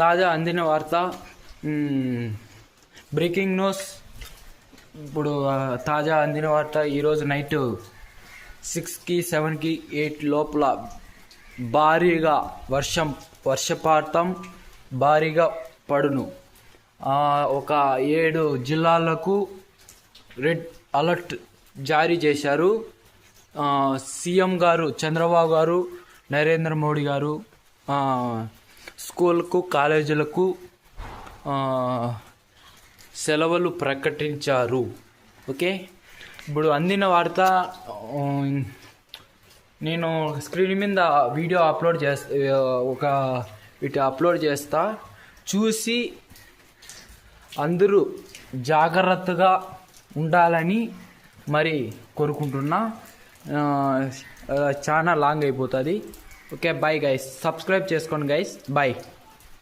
తాజా అందిన వార్త బ్రేకింగ్ న్యూస్. ఇప్పుడు తాజా అందిన వార్త ఈరోజు నైట్ సిక్స్కి సెవెన్కి ఎయిట్ లోపల భారీగా వర్షం వర్షపాతం భారీగా పడును. ఒక ఏడు జిల్లాలకు రెడ్ అలర్ట్ జారీ చేశారు. సీఎం గారు చంద్రబాబు గారు నరేంద్ర మోడీ గారు స్కూళ్ళకు స్కూల్కు కాలేజీలకు సెలవులు ప్రకటించారు. ఓకే? ఇప్పుడు అందిన వార్త నేను స్క్రీన్ మీద వీడియో అప్లోడ్ చేస్తా ఒక ఇటు అప్లోడ్ చేస్తా. చూసి అందరూ జాగ్రత్తగా ఉండాలని మరి కోరుకుంటున్నా. చాలా లాంగ్ అయిపోతుంది. ఓకే బాయ్ గైస్ సబ్స్క్రైబ్ చేసుకోండి గైస్ బాయ్